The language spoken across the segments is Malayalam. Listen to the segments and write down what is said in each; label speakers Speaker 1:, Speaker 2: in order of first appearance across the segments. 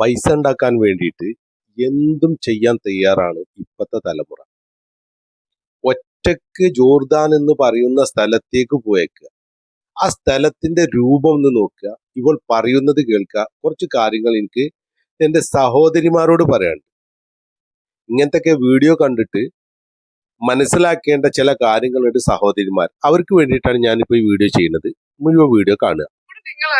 Speaker 1: പൈസ ഉണ്ടാക്കാൻ വേണ്ടിയിട്ട് എന്തും ചെയ്യാൻ തയ്യാറാണ് ഇപ്പോഴത്തെ തലമുറ. ഒറ്റയ്ക്ക് ജോർദാൻ എന്ന് പറയുന്ന സ്ഥലത്തേക്ക് പോയേക്കുക. ആ സ്ഥലത്തിന്റെ രൂപം ഒന്ന് നോക്കുക. ഇവൾ പറയുന്നത് കേൾക്കുക. കുറച്ച് കാര്യങ്ങൾ എനിക്ക് എന്റെ സഹോദരിമാരോട് പറയാനുണ്ട്. ഇങ്ങനത്തെ വീഡിയോ കണ്ടിട്ട് മനസ്സിലാക്കേണ്ട ചില കാര്യങ്ങളുണ്ട് സഹോദരിമാർ. അവർക്ക് വേണ്ടിയിട്ടാണ് ഞാനിപ്പോൾ ഈ വീഡിയോ ചെയ്യുന്നത്. മുഴുവൻ വീഡിയോ കാണുക.
Speaker 2: നിങ്ങൾ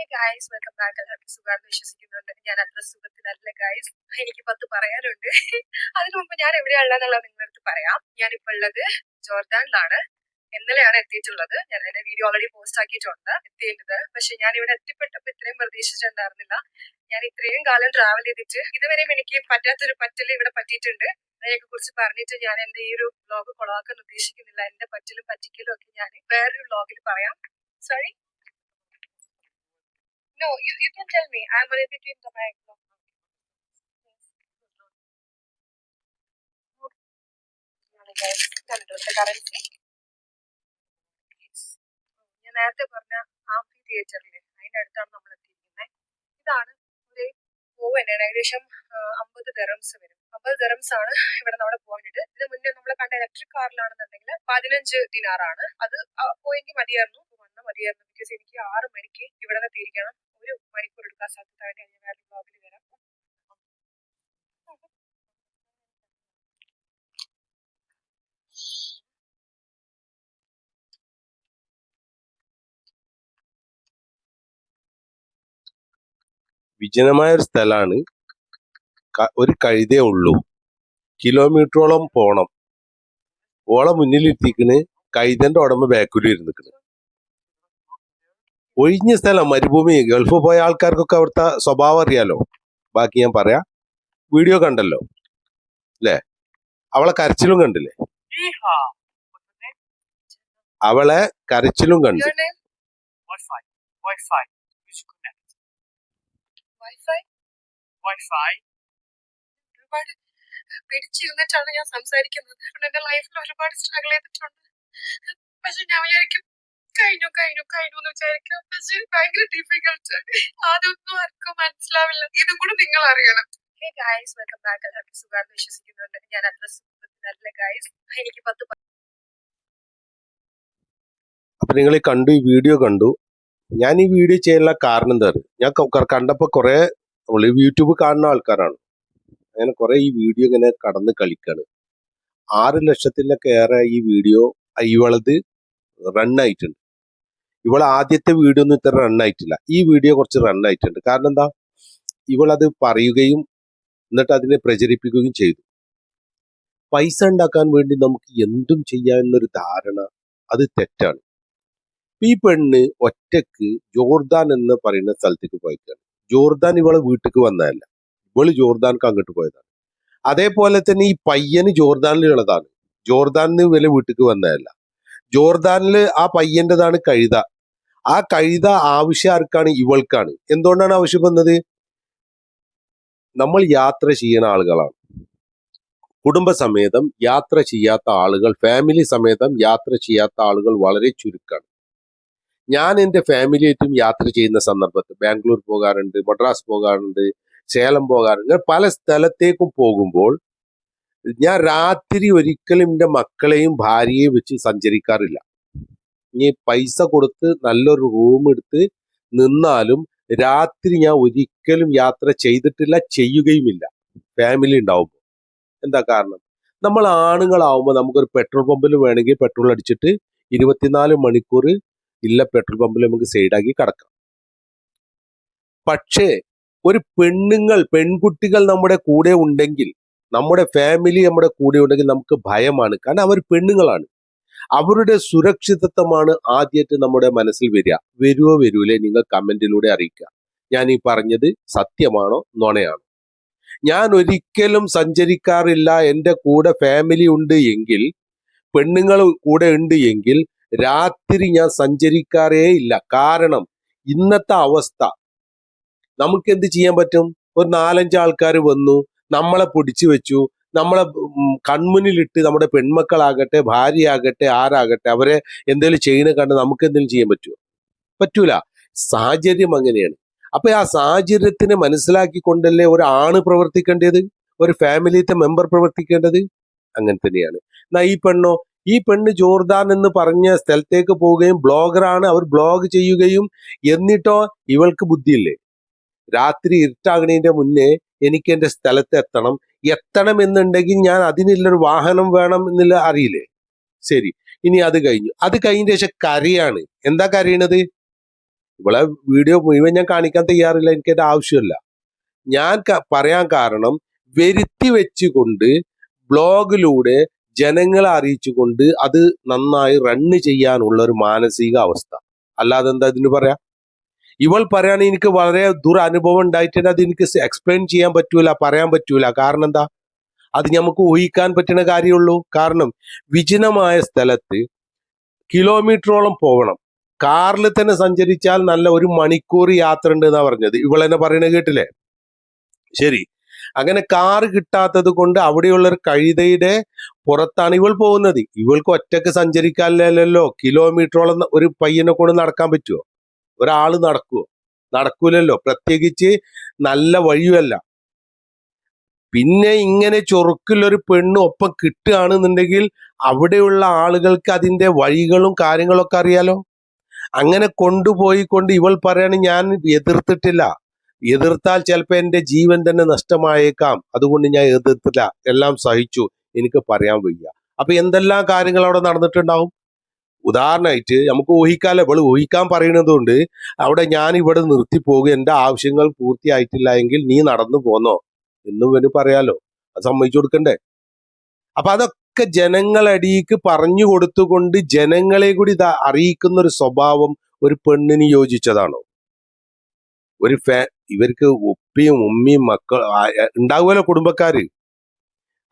Speaker 2: ഹേ ഗായ്സ് വെൽക്കം ബാക്ക് എല്ലാവർക്കും സുഖമാണെന്ന് വിശ്വസിക്കുന്നുണ്ട്. ഞാൻ അത്ര സുഖത്തിലല്ല ഗായ്സ് എനിക്ക് പത്ത് പറയാനുണ്ട്. അതിനു മുമ്പ് ഞാൻ എവിടെയാണെന്നുള്ളത് നിങ്ങളുടെ അടുത്ത് പറയാം. ഞാനിപ്പോൾ ഉള്ളത് ജോർദാനിലാണ്. ഇന്നലെയാണ് എത്തിയിട്ടുള്ളത്. ഞാൻ എന്റെ വീഡിയോ ഓൾറെഡി പോസ്റ്റ് ആക്കിയിട്ടുണ്ട്. എത്തിയിട്ടത് പക്ഷെ ഞാൻ ഇവിടെ എത്തിപ്പെട്ടപ്പോൾ ഇത്രയും പ്രതീക്ഷിച്ചിട്ടുണ്ടായിരുന്നില്ല. ഞാൻ ഇത്രയും കാലം ട്രാവൽ ചെയ്തിട്ട് ഇതുവരെയും എനിക്ക് പറ്റാത്തൊരു പറ്റൽ ഇവിടെ പറ്റിയിട്ടുണ്ട്. അതിനെയൊക്കെ കുറിച്ച് പറഞ്ഞിട്ട് ഞാൻ എന്റെ ഈ ഒരു വ്ലോഗ് ആക്കാൻ ഉദ്ദേശിക്കുന്നില്ല. എന്റെ പറ്റലും പറ്റിക്കലും ഒക്കെ ഞാൻ വേറൊരു വ്ലോഗിൽ പറയാം. Sorry No, you, you can tell me. I'm in between the mic. Currency ഞാൻ നേരത്തെ പറഞ്ഞ ആംഫി തിയേറ്ററിൽ അതിന്റെ അടുത്താണ് നമ്മൾ എത്തിയിരിക്കുന്നത് ഇതാണ് ഒരു തന്നെയാണ് ഏകദേശം അമ്പത് ദറംസ് വരും അമ്പത് ദറംസ് ആണ് ഇവിടെ നമ്മുടെ പോയിന്റ് ഇതിന് മുന്നേ നമ്മൾ കണ്ട ഇലക്ട്രിക് കാറിലാണെന്നുണ്ടെങ്കിൽ പതിനഞ്ച് ദിനാറാണ് അത് പോയെങ്കിൽ മതിയായിരുന്നു വന്ന മതിയായിരുന്നു ബിക്കോസ് എനിക്ക് ആറ് മണിക്ക് ഇവിടെ നിന്ന് തിരിക്കണം സാധ്യതയായിട്ട് ഞാൻ വേറെ
Speaker 1: വിജനമായ ഒരു സ്ഥലമാണ് ഒരു കഴുതേ ഉള്ളൂ. കിലോമീറ്ററോളം പോണം. ഓളെ മുന്നിലിരുത്തിക്കണ് കൈതന്റെ ഉടമ്പ് ബാക്കിൽ ഇരുന്നിക്കണ്. ഒഴിഞ്ഞ സ്ഥലം മരുഭൂമി ഗൾഫ് പോയ ആൾക്കാർക്കൊക്കെ അവിടുത്തെ സ്വഭാവം അറിയാലോ? ബാക്കി ഞാൻ പറയാം. വീഡിയോ കണ്ടല്ലോ? അല്ലേ അവളെ കരച്ചിലും കണ്ടില്ലേ? അവളെ കരച്ചിലും കണ്ടു.
Speaker 2: ഒരുപാട് പിടിച്ചിരുന്നിട്ടാണ് ഞാൻ സംസാരിക്കുന്നത്. എന്റെ ലൈഫിൽ ഒരുപാട് സ്ട്രഗിൾ ചെയ്തിട്ടുണ്ട്. പക്ഷെ ഞാൻ വിചാരിക്കും കഴിഞ്ഞു കഴിഞ്ഞു കഴിഞ്ഞു എന്ന് വിചാരിക്കാം. പക്ഷെ ഭയങ്കര ഡിഫിക്കൽട്ട് അതൊന്നും ആർക്കും മനസ്സിലാവില്ല. ഇതും കൂടെ നിങ്ങൾ അറിയണം. ഹേ ഗായ്സ് വെൽക്കം ബാക്ക് എല്ലാവർക്കും സുഖമാണെന്ന് വിശ്വസിക്കുന്നുണ്ട്. ഞാൻ അത്ര സുഖത്തിലല്ല ഗായ്സ് എനിക്ക് പത്ത്
Speaker 1: അപ്പൊ നിങ്ങൾ ഈ കണ്ടു ഈ വീഡിയോ കണ്ടു. ഞാൻ ഈ വീഡിയോ ചെയ്യാനുള്ള കാരണം എന്താ പറയുക ഞാൻ കണ്ടപ്പോൾ കണ്ടപ്പോ കുറെ നമ്മൾ യൂട്യൂബ് കാണുന്ന ആൾക്കാരാണ്. അങ്ങനെ കുറെ ഈ വീഡിയോ ഇങ്ങനെ കടന്ന് കളിക്കാണ്. ആറ് ലക്ഷത്തിലൊക്കെ ഏറെ ഈ വീഡിയോ ഇവളത് റൺ ആയിട്ടുണ്ട്. ഇവൾ ആദ്യത്തെ വീഡിയോ ഒന്നും ഇത്ര റണ്ണായിട്ടില്ല ഈ വീഡിയോ കുറച്ച് റണ്ണായിട്ടുണ്ട് കാരണം എന്താ? ഇവൾ അത് പറയുകയും എന്നിട്ട് അതിനെ പ്രചരിപ്പിക്കുകയും ചെയ്തു. പൈസ ഉണ്ടാക്കാൻ വേണ്ടി നമുക്ക് എന്തും ചെയ്യാമെന്നൊരു ധാരണ അത് തെറ്റാണ്. ഈ പെണ്ണ് ഒറ്റയ്ക്ക് ജോർദാൻ എന്ന് പറയുന്ന സ്ഥലത്തേക്ക് പോയിക്കാണ്. ജോർദാൻ ഇവളെ വീട്ടിലേക്ക് വന്നതല്ല. ഇവൾ ജോർദാൻക്ക് അങ്ങോട്ട് പോയതാണ്. അതേപോലെ തന്നെ ഈ പയ്യന് ജോർദാനിലുള്ളതാണ്. ജോർദാനിന് ഇവലെ വീട്ടിലേക്ക് വന്നതല്ല. ജോർദാനിൽ ആ പയ്യന്റേതാണ് കഴുത. ആ കഴുത ആവശ്യം ആർക്കാണ് ഇവൾക്കാണ്. എന്തുകൊണ്ടാണ് ആവശ്യം വന്നത്? നമ്മൾ യാത്ര ചെയ്യുന്ന ആളുകളാണ്. കുടുംബസമേതം യാത്ര ചെയ്യാത്ത ആളുകൾ ഫാമിലി സമേതം യാത്ര ചെയ്യാത്ത ആളുകൾ വളരെ ചുരുക്കമാണ് ഞാൻ എന്റെ ഫാമിലിയായിട്ടും യാത്ര ചെയ്യുന്ന സന്ദർഭത്ത് ബാംഗ്ലൂർ പോകാറുണ്ട് മദ്രാസ് പോകാറുണ്ട് സേലം പോകാറുണ്ട് പല സ്ഥലത്തേക്കും പോകുമ്പോൾ ഞാൻ രാത്രി ഒരിക്കലും എന്റെ മക്കളെയും ഭാര്യയെയും വെച്ച് സഞ്ചരിക്കാറില്ല. ഇനി പൈസ കൊടുത്ത് നല്ലൊരു റൂം എടുത്ത് നിന്നാലും രാത്രി ഞാൻ ഒരിക്കലും യാത്ര ചെയ്തിട്ടില്ല ചെയ്യുകയുമില്ല. ഫാമിലി ഉണ്ടാവുമ്പോൾ എന്താ കാരണം? നമ്മൾ ആണുങ്ങളാവുമ്പോൾ നമുക്കൊരു പെട്രോൾ പമ്പിൽ വേണമെങ്കിൽ പെട്രോൾ അടിച്ചിട്ട് ഇരുപത്തിനാല് മണിക്കൂർ ഇല്ല പെട്രോൾ പമ്പിൽ നമുക്ക് സൈഡാക്കി കിടക്കാം. പക്ഷേ ഒരു പെണ്ണുങ്ങൾ പെൺകുട്ടികൾ നമ്മുടെ കൂടെ ഉണ്ടെങ്കിൽ നമ്മുടെ ഫാമിലി നമ്മുടെ കൂടെ ഉണ്ടെങ്കിൽ നമുക്ക് ഭയമാണ്. കാരണം അവർ പെണ്ണുങ്ങളാണ്. അവരുടെ സുരക്ഷിതത്വമാണ് ആദ്യമായിട്ട് നമ്മുടെ മനസ്സിൽ വരിക. വരുവോ വരൂലേ നിങ്ങൾ കമന്റിലൂടെ അറിയിക്കുക. ഞാൻ ഈ പറഞ്ഞത് സത്യമാണോ? നുണയാണോ? ഞാൻ ഒരിക്കലും സഞ്ചരിക്കാറില്ല. എന്റെ കൂടെ ഫാമിലി ഉണ്ട് എങ്കിൽ പെണ്ണുങ്ങൾ കൂടെ ഉണ്ട് എങ്കിൽ രാത്രി ഞാൻ സഞ്ചരിക്കാറേ ഇല്ല. കാരണം ഇന്നത്തെ അവസ്ഥ. നമുക്ക് എന്ത് ചെയ്യാൻ പറ്റും? ഒരു നാലഞ്ച് ആൾക്കാർ വന്നു. നമ്മളെ പൊടിച്ചു വെച്ചു. നമ്മളെ കൺമുന്നിലിട്ട് നമ്മുടെ പെൺമക്കളാകട്ടെ ഭാര്യയാകട്ടെ ആരാകട്ടെ അവരെ എന്തെങ്കിലും ചെയ്യുന്ന കണ്ട് നമുക്ക് എന്തെങ്കിലും ചെയ്യാൻ പറ്റുമോ പറ്റൂല. സാഹചര്യം അങ്ങനെയാണ്. അപ്പൊ ആ സാഹചര്യത്തിനെ മനസ്സിലാക്കിക്കൊണ്ടല്ലേ ഒരു ആണ് പ്രവർത്തിക്കേണ്ടത്? ഒരു ഫാമിലിത്തെ മെമ്പർ പ്രവർത്തിക്കേണ്ടത്? അങ്ങനെ തന്നെയാണ്. എന്നാ ഈ പെണ്ണോ ഈ പെണ്ണ് ജോർദാൻ എന്ന് പറഞ്ഞ സ്ഥലത്തേക്ക് പോവുകയും ബ്ലോഗറാണ് അവർ ബ്ലോഗ് ചെയ്യുകയും എന്നിട്ടോ ഇവൾക്ക് ബുദ്ധിയില്ലേ? രാത്രി ഇരുട്ടാകണേന്റെ മുന്നേ എനിക്ക് എന്റെ സ്ഥലത്ത് എത്തണം. എത്തണം എന്നുണ്ടെങ്കിൽ ഞാൻ അതിനുള്ളൊരു വാഹനം വേണം എന്നുള്ള അറിയില്ലേ? ശരി. ഇനി അത് കഴിഞ്ഞു. അത് കഴിഞ്ഞ ശേഷം കരയാണ്. എന്താ കരയണത്? ഇവിടെ വീഡിയോ മുഴുവൻ ഞാൻ കാണിക്കാൻ തയ്യാറില്ല. എനിക്ക് അതിന്റെ ആവശ്യമില്ല. ഞാൻ പറയാൻ കാരണം വരുത്തി വെച്ചുകൊണ്ട് ബ്ലോഗിലൂടെ ജനങ്ങളെ അറിയിച്ചുകൊണ്ട് അത് നന്നായി റണ്ണ് ചെയ്യാനുള്ള ഒരു മാനസിക അവസ്ഥ അല്ലാതെ എന്താ ഇതിന് പറയാ? ഇവൾ പറയാണ് എനിക്ക് വളരെ ദുരനുഭവം ഉണ്ടായിട്ടുണ്ട്. അത് എനിക്ക് എക്സ്പ്ലെയിൻ ചെയ്യാൻ പറ്റൂല പറയാൻ പറ്റൂല. കാരണം എന്താ? അത് നമുക്ക് ഊഹിക്കാൻ പറ്റുന്ന കാര്യമുള്ളൂ. കാരണം വിജനമായ സ്ഥലത്ത് കിലോമീറ്ററോളം പോകണം കാറിൽ തന്നെ സഞ്ചരിച്ചാൽ നല്ല ഒരു മണിക്കൂർ യാത്ര ഉണ്ട് എന്നാ പറഞ്ഞത്. ഇവൾ എന്നെ പറയണത് കേട്ടില്ലേ? ശരി. അങ്ങനെ കാർ കിട്ടാത്തത് കൊണ്ട് അവിടെയുള്ള ഒരു കഴുതയുടെ പുറത്താണ് ഇവൾ പോകുന്നത്. ഇവൾക്ക് ഒറ്റയ്ക്ക് സഞ്ചരിക്കാനല്ലല്ലോ. കിലോമീറ്ററോളം ഒരു പയ്യനെ കൊണ്ട് നടക്കാൻ പറ്റുമോ ഒരാൾ നടക്കുവോ? നടക്കൂലല്ലോ. പ്രത്യേകിച്ച് നല്ല വഴിയുമല്ല. പിന്നെ ഇങ്ങനെ ചൊറുക്കിലൊരു പെണ്ണ് ഒപ്പം കിട്ടുകയാണെന്നുണ്ടെങ്കിൽ അവിടെയുള്ള ആളുകൾക്ക് അതിന്റെ വഴികളും കാര്യങ്ങളൊക്കെ അറിയാലോ? അങ്ങനെ കൊണ്ടുപോയി കൊണ്ട് ഇവൾ പറയാണ് ഞാൻ എതിർത്തിട്ടില്ല. എതിർത്താൽ ചിലപ്പോൾ എന്റെ ജീവൻ തന്നെ നഷ്ടമായേക്കാം. അതുകൊണ്ട് ഞാൻ എതിർത്തില്ല. എല്ലാം സഹിച്ചു. എനിക്ക് പറയാൻ വയ്യ. അപ്പൊ എന്തെല്ലാം കാര്യങ്ങൾ അവിടെ നടന്നിട്ടുണ്ടാവും? ഉദാഹരണമായിട്ട് നമുക്ക് ഊഹിക്കാമല്ലോ ഇവൾ ഊഹിക്കാൻ കൊണ്ട് അവിടെ ഞാൻ ഇവിടെ നിർത്തി പോകും എന്റെ ആവശ്യങ്ങൾ പൂർത്തിയായിട്ടില്ല എങ്കിൽ നീ നടന്നു പോന്നോ എന്നും ഇവന് പറയാലോ. അത് സമ്മതിച്ചു കൊടുക്കണ്ടേ? അപ്പൊ അതൊക്കെ ജനങ്ങളടിക്ക് പറഞ്ഞു കൊടുത്തുകൊണ്ട് ജനങ്ങളെ കൂടി ഇത് അറിയിക്കുന്ന ഒരു സ്വഭാവം ഒരു പെണ്ണിന് യോജിച്ചതാണോ? ഒരു ഫാ ഇവർക്ക് ഉപ്പിയും ഉമ്മിയും മക്കൾ ഉണ്ടാവുമല്ലോ കുടുംബക്കാര്.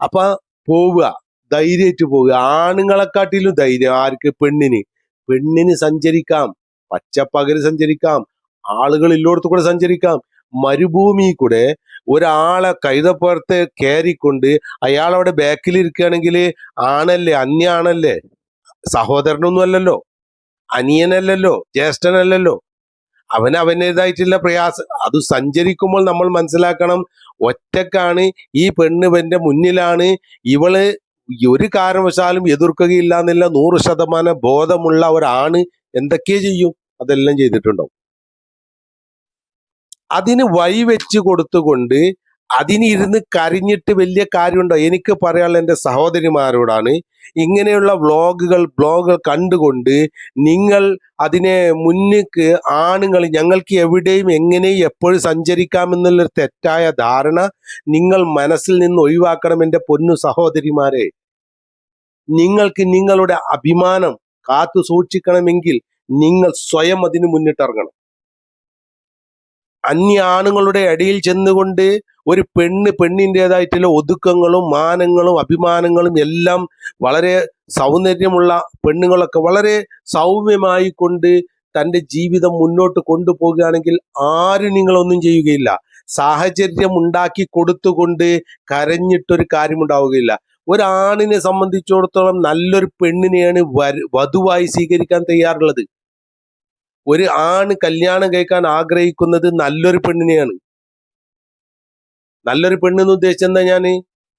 Speaker 1: അപ്പൊ പോവുക. ധൈര്യമായിട്ട് പോവുക. ആണുങ്ങളെക്കാട്ടിലും ധൈര്യം. ആർക്ക്? പെണ്ണിന്. പെണ്ണിന് സഞ്ചരിക്കാം. പച്ചപ്പകൽ സഞ്ചരിക്കാം. ആളുകൾ ഇല്ലോടത്ത് കൂടെ സഞ്ചരിക്കാം. മരുഭൂമി കൂടെ ഒരാളെ കൈതപ്പുറത്ത് കയറിക്കൊണ്ട് അയാളവിടെ ബാക്കിൽ ഇരിക്കുകയാണെങ്കിൽ ആണല്ലേ? അന്യാണല്ലേ? സഹോദരനൊന്നും അല്ലല്ലോ അനിയനല്ലല്ലോ. ജ്യേഷ്ഠനല്ലല്ലോ. അവൻ അവന്റെതായിട്ടുള്ള പ്രയാസം. അത് സഞ്ചരിക്കുമ്പോൾ നമ്മൾ മനസ്സിലാക്കണം. ഒറ്റക്കാണ് ഈ പെണ്ണ് ഇവന്റെ മുന്നിലാണ്. ഇവൾ ഒരു കാരണവശാലും എതിർക്കുകയില്ല എന്നുള്ള നൂറ് ശതമാനം ബോധമുള്ള ഒരാണ് എന്തൊക്കെ ചെയ്യും? അതെല്ലാം ചെയ്തിട്ടുണ്ടാവും. അതിന് വഴി വെച്ച് കൊടുത്തുകൊണ്ട് അതിന് കരിഞ്ഞിട്ട് കരഞ്ഞിട്ട് വലിയ കാര്യമുണ്ടോ? എനിക്ക് പറയാനുള്ള എന്റെ സഹോദരിമാരോടാണ് ഇങ്ങനെയുള്ള വ്ളോഗുകൾ ബ്ലോഗുകൾ കണ്ടുകൊണ്ട് നിങ്ങൾ അതിനെ മുന്നിക്ക് ആണുങ്ങൾ ഞങ്ങൾക്ക് എവിടെയും എങ്ങനെയും എപ്പോഴും സഞ്ചരിക്കാമെന്നുള്ളൊരു തെറ്റായ ധാരണ നിങ്ങൾ മനസ്സിൽ നിന്ന് ഒഴിവാക്കണം എന്റെ പൊന്നു സഹോദരിമാരെ. നിങ്ങൾക്ക് നിങ്ങളുടെ അഭിമാനം കാത്തു സൂക്ഷിക്കണമെങ്കിൽ നിങ്ങൾ സ്വയം അതിന് മുന്നിട്ടിറങ്ങണം. അന്യ ആണുങ്ങളുടെ ചെന്നുകൊണ്ട് ഒരു പെണ്ണ് പെണ്ണിന്റെതായിട്ടുള്ള ഒതുക്കങ്ങളും മാനങ്ങളും അഭിമാനങ്ങളും എല്ലാം വളരെ സൗന്ദര്യമുള്ള പെണ്ണുങ്ങളൊക്കെ വളരെ സൗമ്യമായി കൊണ്ട് തന്റെ ജീവിതം മുന്നോട്ട് കൊണ്ടുപോകുകയാണെങ്കിൽ ആരും നിങ്ങളൊന്നും ചെയ്യുകയില്ല. സാഹചര്യം ഉണ്ടാക്കി കൊടുത്തുകൊണ്ട് കരഞ്ഞിട്ടൊരു കാര്യമുണ്ടാവുകയില്ല. ഒരാണിനെ സംബന്ധിച്ചിടത്തോളം നല്ലൊരു പെണ്ണിനെയാണ് വധുവായി സ്വീകരിക്കാൻ തയ്യാറുള്ളത്. ഒരു ആണ് കല്യാണം കഴിക്കാൻ ആഗ്രഹിക്കുന്നത് നല്ലൊരു പെണ്ണിനെയാണ്. നല്ലൊരു പെണ്ണെന്ന് ഉദ്ദേശിച്ചെന്താ ഞാൻ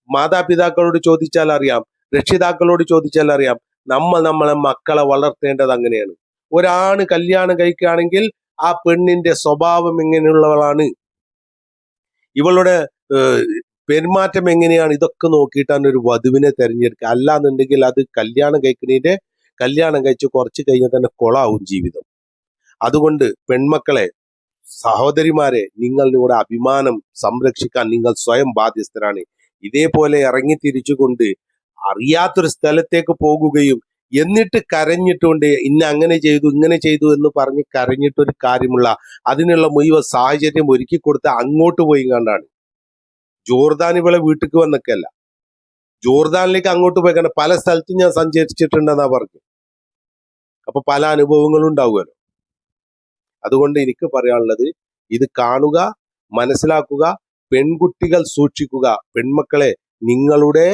Speaker 1: മാതാപിതാക്കളോട് ചോദിച്ചാൽ അറിയാം രക്ഷിതാക്കളോട് ചോദിച്ചാൽ അറിയാം നമ്മൾ നമ്മളെ മക്കളെ വളർത്തേണ്ടത് അങ്ങനെയാണ്. ഒരാണ് കല്യാണം കഴിക്കുകയാണെങ്കിൽ ആ പെണ്ണിന്റെ സ്വഭാവം എങ്ങനെയുള്ളവളാണ്? ഇവളുടെ പെരുമാറ്റം എങ്ങനെയാണ്? ഇതൊക്കെ നോക്കിയിട്ടാണ് ഒരു വധുവിനെ തിരഞ്ഞെടുക്കുക. അല്ലാന്നുണ്ടെങ്കിൽ അത് കല്യാണം കഴിക്കുന്നതിന്റെ കല്യാണം കഴിച്ച് കുറച്ച് കഴിഞ്ഞാൽ തന്നെ കൊളാവും ജീവിതം. അതുകൊണ്ട് പെൺമക്കളെ സഹോദരിമാരെ നിങ്ങളുടെ അഭിമാനം സംരക്ഷിക്കാൻ നിങ്ങൾ സ്വയം ബാധ്യസ്ഥരാണ്. ഇതേപോലെ ഇറങ്ങി തിരിച്ചുകൊണ്ട് അറിയാത്തൊരു സ്ഥലത്തേക്ക് പോകുകയും എന്നിട്ട് കരഞ്ഞിട്ടുണ്ട് ഇന്ന അങ്ങനെ ചെയ്തു ഇങ്ങനെ ചെയ്തു എന്ന് പറഞ്ഞ് കരഞ്ഞിട്ടൊരു കാര്യമുള്ള അതിനുള്ള മുഴുവൻ സാഹചര്യം ഒരുക്കി കൊടുത്ത് അങ്ങോട്ട് പോയി കണ്ടാണ്. ജോർദാൻ ഇവിടെ വീട്ടിക്ക് വന്നൊക്കെയല്ല. ജോർദാനിലേക്ക് അങ്ങോട്ട് പോയി കണ്ട പല സ്ഥലത്തും ഞാൻ സഞ്ചരിച്ചിട്ടുണ്ടെന്നാ പറഞ്ഞു. അപ്പൊ പല അനുഭവങ്ങളും ഉണ്ടാവുമല്ലോ. അതുകൊണ്ട് എനിക്ക് പറയാനുള്ളത് ഇത് കാണുക മനസ്സിലാക്കുക പെൺകുട്ടികൾ സൂക്ഷിക്കുക. പെൺമക്കളെ നിങ്ങളുടെ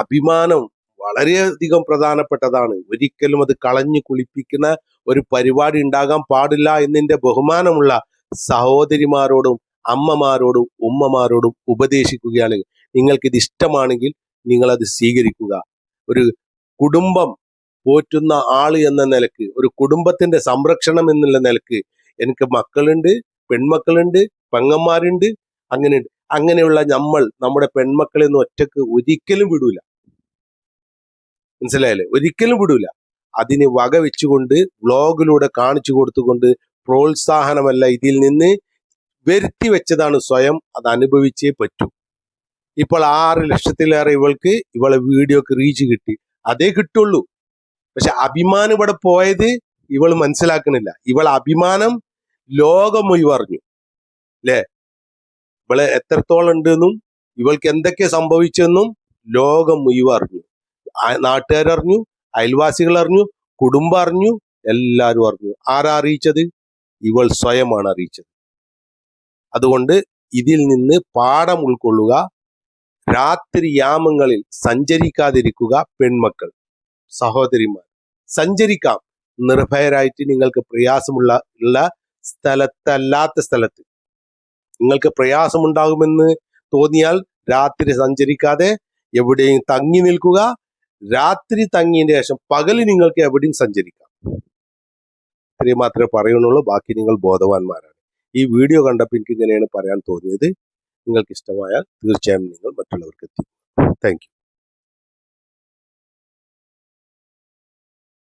Speaker 1: അഭിമാനം വളരെയധികം പ്രധാനപ്പെട്ടതാണ്. ഒരിക്കലും അത് കളഞ്ഞു കുളിപ്പിക്കുന്ന ഒരു പരിപാടി ഉണ്ടാകാൻ പാടില്ല എന്നതിന്റെ ബഹുമാനമുള്ള സഹോദരിമാരോടും അമ്മമാരോടും ഉമ്മമാരോടും ഉപദേശിക്കുകയാണെങ്കിൽ നിങ്ങൾക്ക് ഇത് ഇഷ്ടമാണെങ്കിൽ നിങ്ങൾ അത് സ്വീകരിക്കുക. ഒരു കുടുംബം പോറ്റുന്ന ആൾ എന്ന നിലയ്ക്ക് ഒരു കുടുംബത്തിന്റെ സംരക്ഷണം എന്നുള്ള നിലയ്ക്ക് എനിക്ക് മക്കളുണ്ട് പെൺമക്കളുണ്ട് പെങ്ങന്മാരുണ്ട് അങ്ങനെ അങ്ങനെയുള്ള നമ്മൾ നമ്മുടെ പെൺമക്കളെ ഒന്നും ഒറ്റയ്ക്ക് ഒരിക്കലും വിടൂല. മനസ്സിലായല്ലേ? ഒരിക്കലും വിടൂല. അതിന് വക വെച്ചുകൊണ്ട് വ്ളോഗിലൂടെ കാണിച്ചു കൊടുത്തുകൊണ്ട് പ്രോത്സാഹനമല്ല ഇതിൽ നിന്ന് വരുത്തി വെച്ചതാണ് സ്വയം അത് അനുഭവിച്ചേ പറ്റൂ. ഇപ്പോൾ ആറ് ലക്ഷത്തിലേറെ ഇവൾക്ക് ഇവളെ വീഡിയോക്ക് റീച്ച് കിട്ടി. അതേ കിട്ടുള്ളൂ. പക്ഷെ അഭിമാനം ഇവിടെ പോയത് ഇവൾ മനസ്സിലാക്കണില്ല ഇവൾ അഭിമാനം ലോകം ഒഴിവറിഞ്ഞു. അല്ലേ ഇവളെ എത്രത്തോളം ഉണ്ടെന്നും ഇവൾക്ക് എന്തൊക്കെ സംഭവിച്ചെന്നും ലോകം ഒഴിവറിഞ്ഞു. നാട്ടുകാരറിഞ്ഞു അയൽവാസികൾ അറിഞ്ഞു കുടുംബം അറിഞ്ഞു എല്ലാവരും അറിഞ്ഞു. ആരാ അറിയിച്ചത്? ഇവൾ സ്വയമാണ് അറിയിച്ചത്. അതുകൊണ്ട് ഇതിൽ നിന്ന് പാഠം ഉൾക്കൊള്ളുക രാത്രി യാമങ്ങളിൽ സഞ്ചരിക്കാതിരിക്കുക പെൺമക്കൾ. സഹോദരിമാർ. സഞ്ചരിക്കാം. നിർഭയരായിട്ട് നിങ്ങൾക്ക് പ്രയാസമുള്ള ഉള്ള സ്ഥലത്തല്ലാത്ത സ്ഥലത്ത്. നിങ്ങൾക്ക് പ്രയാസമുണ്ടാകുമെന്ന് തോന്നിയാൽ രാത്രി സഞ്ചരിക്കാതെ എവിടെയും തങ്ങി നിൽക്കുക. രാത്രി തങ്ങിയതിന് ശേഷം പകൽ നിങ്ങൾക്ക് എവിടെയും സഞ്ചരിക്കാം. ഇത്രയും മാത്രമേ പറയുന്നുള്ളൂ ബാക്കി നിങ്ങൾ ബോധവാന്മാരാണ്. ഈ വീഡിയോ കണ്ടപ്പോൾ എനിക്ക് ഇങ്ങനെയാണ് പറയാൻ തോന്നിയത്. നിങ്ങൾക്ക് ഇഷ്ടമായാൽ തീർച്ചയായും നിങ്ങൾ മറ്റുള്ളവർക്ക് എത്തിക്കും. താങ്ക്